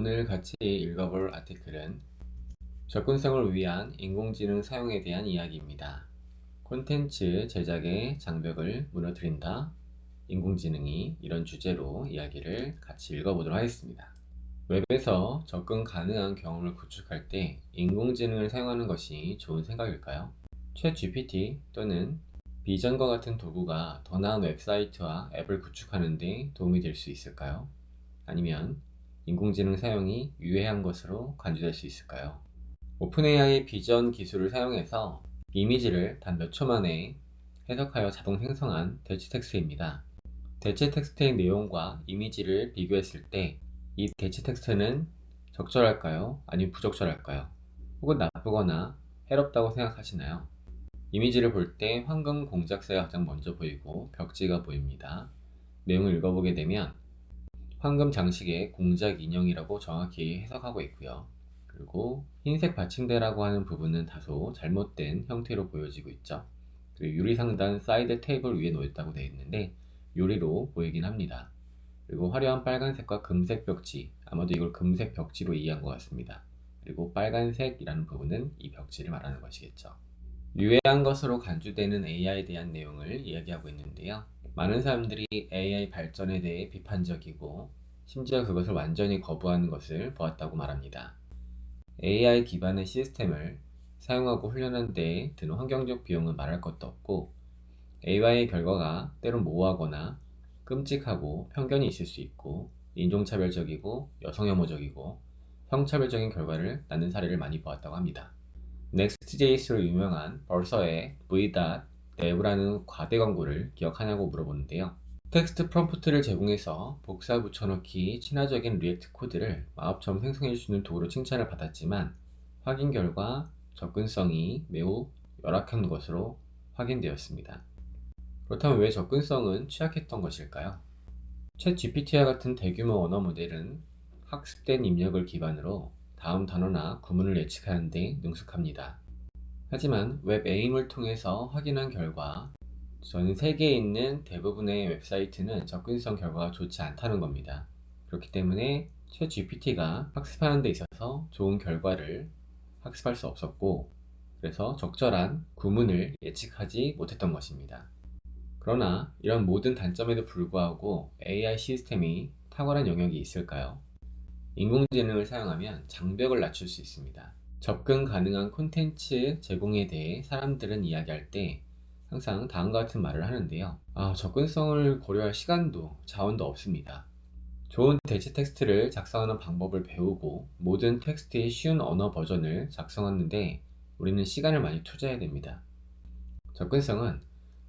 오늘 같이 읽어볼 아티클은 접근성을 위한 인공지능 사용에 대한 이야기입니다. 콘텐츠 제작의 장벽을 무너뜨린다. 인공지능이 이런 주제로 이야기를 같이 읽어보도록 하겠습니다. 웹에서 접근 가능한 경험을 구축할 때 인공지능을 사용하는 것이 좋은 생각일까요? 챗 GPT 또는 비전과 같은 도구가 더 나은 웹사이트와 앱을 구축하는 데 도움이 될 수 있을까요? 아니면 인공지능 사용이 유해한 것으로 간주될 수 있을까요? 오픈AI의 비전 기술을 사용해서 이미지를 단 몇 초 만에 해석하여 자동 생성한 대체 텍스트입니다. 대체 텍스트의 내용과 이미지를 비교했을 때 이 대체 텍스트는 적절할까요? 아니면 부적절할까요? 혹은 나쁘거나 해롭다고 생각하시나요? 이미지를 볼 때 황금 공작새가 가장 먼저 보이고 벽지가 보입니다. 내용을 읽어보게 되면 황금 장식의 공작 인형이라고 정확히 해석하고 있고요. 그리고 흰색 받침대라고 하는 부분은 다소 잘못된 형태로 보여지고 있죠. 그리고 유리 상단 사이드 테이블 위에 놓였다고 되어 있는데 유리로 보이긴 합니다. 그리고 화려한 빨간색과 금색 벽지, 아마도 이걸 금색 벽지로 이해한 것 같습니다. 그리고 빨간색이라는 부분은 이 벽지를 말하는 것이겠죠. 유해한 것으로 간주되는 AI에 대한 내용을 이야기하고 있는데요. 많은 사람들이 AI 발전에 대해 비판적이고 심지어 그것을 완전히 거부하는 것을 보았다고 말합니다. AI 기반의 시스템을 사용하고 훈련한 데에 드는 환경적 비용은 말할 것도 없고 AI의 결과가 때론 모호하거나 끔찍하고 편견이 있을 수 있고 인종차별적이고 여성혐오적이고 성차별적인 결과를 낳는 사례를 많이 보았다고 합니다. Next.js로 유명한 벌서의 v.dev라는 과대 광고를 기억하냐고 물어보는데요. 텍스트 프롬프트를 제공해서 복사 붙여넣기 친화적인 리액트 코드를 마법처럼 생성해주는 도구로 칭찬을 받았지만 확인 결과 접근성이 매우 열악한 것으로 확인되었습니다. 그렇다면 왜 접근성은 취약했던 것일까요? 챗 GPT와 같은 대규모 언어 모델은 학습된 입력을 기반으로 다음 단어나 구문을 예측하는데 능숙합니다. 하지만 웹 에임을 통해서 확인한 결과 전 세계에 있는 대부분의 웹사이트는 접근성 결과가 좋지 않다는 겁니다. 그렇기 때문에 챗 GPT가 학습하는 데 있어서 좋은 결과를 학습할 수 없었고 그래서 적절한 구문을 예측하지 못했던 것입니다. 그러나 이런 모든 단점에도 불구하고 AI 시스템이 탁월한 영역이 있을까요? 인공지능을 사용하면 장벽을 낮출 수 있습니다. 접근 가능한 콘텐츠 제공에 대해 사람들은 이야기할 때 항상 다음과 같은 말을 하는데요. 아, 접근성을 고려할 시간도 자원도 없습니다. 좋은 대체 텍스트를 작성하는 방법을 배우고 모든 텍스트의 쉬운 언어 버전을 작성하는데 우리는 시간을 많이 투자해야 됩니다. 접근성은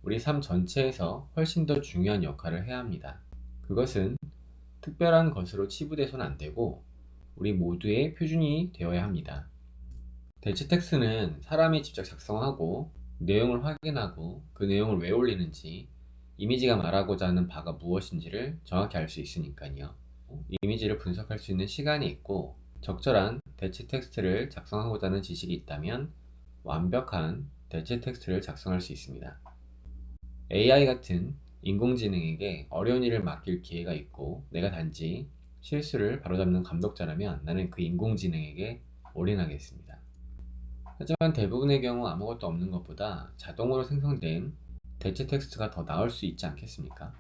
우리 삶 전체에서 훨씬 더 중요한 역할을 해야 합니다. 그것은 특별한 것으로 치부돼서는 안 되고 우리 모두의 표준이 되어야 합니다. 대체 텍스트는 사람이 직접 작성하고 내용을 확인하고 그 내용을 왜 올리는지 이미지가 말하고자 하는 바가 무엇인지를 정확히 알 수 있으니까요. 이미지를 분석할 수 있는 시간이 있고 적절한 대체 텍스트를 작성하고자 하는 지식이 있다면 완벽한 대체 텍스트를 작성할 수 있습니다. AI 같은 인공지능에게 어려운 일을 맡길 기회가 있고 내가 단지 실수를 바로잡는 감독자라면 나는 그 인공지능에게 올인하겠습니다. 하지만 대부분의 경우 아무것도 없는 것보다 자동으로 생성된 대체 텍스트가 더 나을 수 있지 않겠습니까?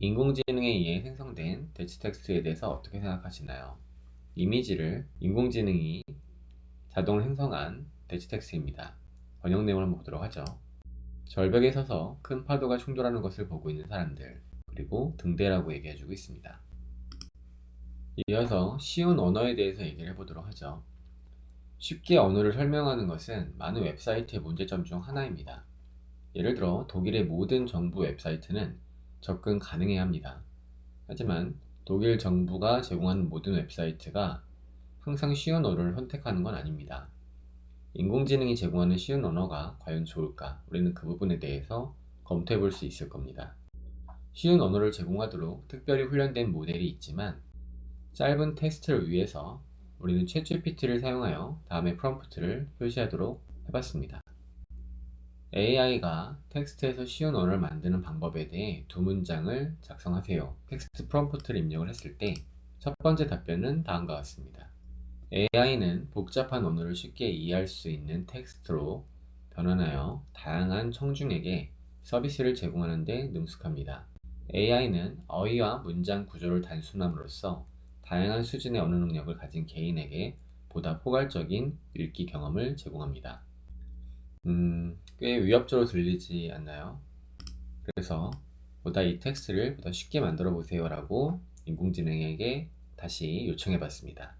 인공지능에 의해 생성된 대체 텍스트에 대해서 어떻게 생각하시나요? 이미지를 인공지능이 자동으로 생성한 대체 텍스트입니다. 번역 내용을 한번 보도록 하죠. 절벽에 서서 큰 파도가 충돌하는 것을 보고 있는 사람들, 그리고 등대라고 얘기해주고 있습니다. 이어서 쉬운 언어에 대해서 얘기를 해보도록 하죠. 쉽게 언어를 설명하는 것은 많은 웹사이트의 문제점 중 하나입니다. 예를 들어 독일의 모든 정부 웹사이트는 접근 가능해야 합니다. 하지만 독일 정부가 제공하는 모든 웹사이트가 항상 쉬운 언어를 선택하는 건 아닙니다. 인공지능이 제공하는 쉬운 언어가 과연 좋을까? 우리는 그 부분에 대해서 검토해 볼 수 있을 겁니다. 쉬운 언어를 제공하도록 특별히 훈련된 모델이 있지만 짧은 테스트를 위해서 우리는 챗GPT를 사용하여 다음에 프롬프트를 표시하도록 해봤습니다. AI가 텍스트에서 쉬운 언어를 만드는 방법에 대해 두 문장을 작성하세요. 텍스트 프롬프트를 입력을 했을 때 첫 번째 답변은 다음과 같습니다. AI는 복잡한 언어를 쉽게 이해할 수 있는 텍스트로 변환하여 다양한 청중에게 서비스를 제공하는 데 능숙합니다. AI는 어휘와 문장 구조를 단순함으로써 다양한 수준의 언어 능력을 가진 개인에게 보다 포괄적인 읽기 경험을 제공합니다. 음, 꽤 위협적으로 들리지 않나요? 그래서 보다 이 텍스트를 보다 쉽게 만들어 보세요라고 인공지능에게 다시 요청해 봤습니다.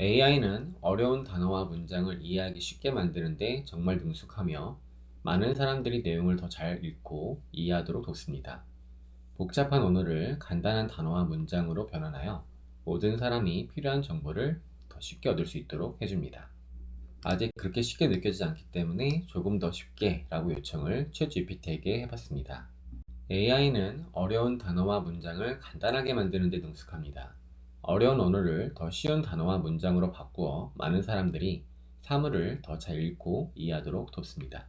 AI는 어려운 단어와 문장을 이해하기 쉽게 만드는데 정말 능숙하며 많은 사람들이 내용을 더 잘 읽고 이해하도록 돕습니다. 복잡한 언어를 간단한 단어와 문장으로 변환하여 모든 사람이 필요한 정보를 더 쉽게 얻을 수 있도록 해줍니다. 아직 그렇게 쉽게 느껴지지 않기 때문에 조금 더 쉽게 라고 요청을 챗GPT에게 해봤습니다. AI는 어려운 단어와 문장을 간단하게 만드는 데 능숙합니다. 어려운 언어를 더 쉬운 단어와 문장으로 바꾸어 많은 사람들이 사물을 더 잘 읽고 이해하도록 돕습니다.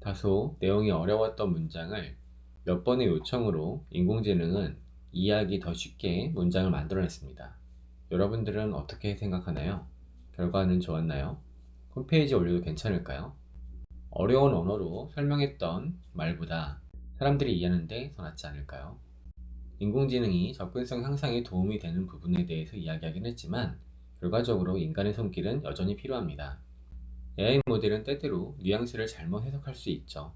다소 내용이 어려웠던 문장을 몇 번의 요청으로 인공지능은 이해하기 더 쉽게 문장을 만들어냈습니다. 여러분들은 어떻게 생각하나요? 결과는 좋았나요? 홈페이지에 올려도 괜찮을까요? 어려운 언어로 설명했던 말보다 사람들이 이해하는데 더 낫지 않을까요? 인공지능이 접근성 향상에 도움이 되는 부분에 대해서 이야기하긴 했지만 결과적으로 인간의 손길은 여전히 필요합니다. AI 모델은 때때로 뉘앙스를 잘못 해석할 수 있죠.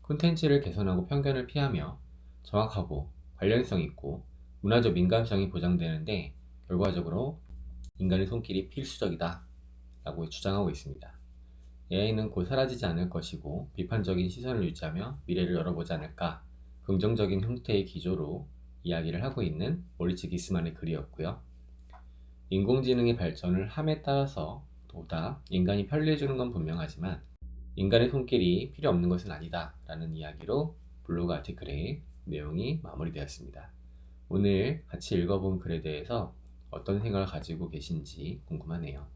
콘텐츠를 개선하고 편견을 피하며 정확하고 관련성 있고 문화적 민감성이 보장되는데 결과적으로 인간의 손길이 필수적이다 라고 주장하고 있습니다. AI는 곧 사라지지 않을 것이고 비판적인 시선을 유지하며 미래를 열어보지 않을까 긍정적인 형태의 기조로 이야기를 하고 있는 모리츠 기스만의 글이었고요. 인공지능의 발전을 함에 따라서 보다 인간이 편리해지는 건 분명하지만 인간의 손길이 필요 없는 것은 아니다 라는 이야기로 블로그 아티클의 내용이 마무리되었습니다. 오늘 같이 읽어본 글에 대해서 어떤 생각을 가지고 계신지 궁금하네요.